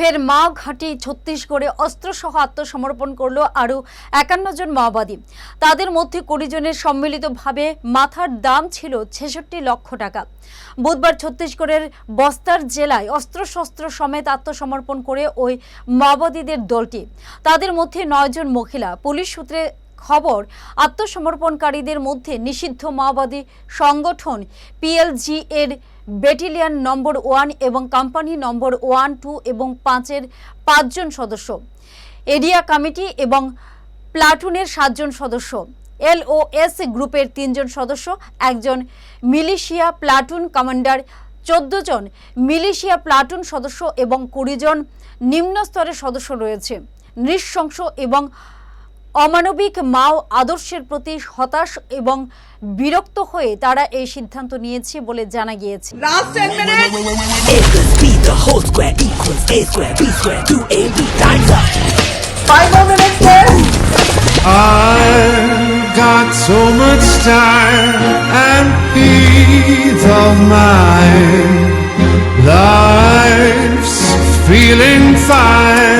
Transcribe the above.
ফের মা ঘাঁটি ছত্তিশগড়ে অস্ত্রসহ আত্মসমর্পণ করল আরও একান্ন জন মাওবাদী। তাদের মধ্যে কুড়ি জনের সম্মিলিতভাবে মাথার দাম ছিল ছেষট্টি লক্ষ টাকা। বুধবার ছত্তিশগড়ের বস্তার জেলায় অস্ত্রশস্ত্র সমেত আত্মসমর্পণ করে ওই মাওবাদীদের দলটি। তাদের মধ্যে নয়জন মহিলা। পুলিশ সূত্রে খবর, আত্মসমর্পণকারীদের মধ্যে নিষিদ্ধ মাওবাদী সংগঠন পিএলজি এর ব্যাটালিয়ন নম্বর ওয়ান এবং কোম্পানি নম্বর ওয়ান, টু এবং পাঁচের পাঁচজন সদস্য, এরিয়া কমিটি এবং প্লাটুনের সাতজন সদস্য, এলওএস গ্রুপের তিনজন সদস্য, একজন মিলিশিয়া প্লাটুন কমান্ডার, চোদ্দ জন মিলিশিয়া প্লাটুন সদস্য এবং কুড়ি জন নিম্ন স্তরের সদস্য রয়েছে, নৃশংস এবং অমানবিক মাও আদর্শের প্রতি হতাশ এবং বিরক্ত হয়ে তারা এই সিদ্ধান্ত নিয়েছে বলে জানা গিয়েছে। Feeling fine.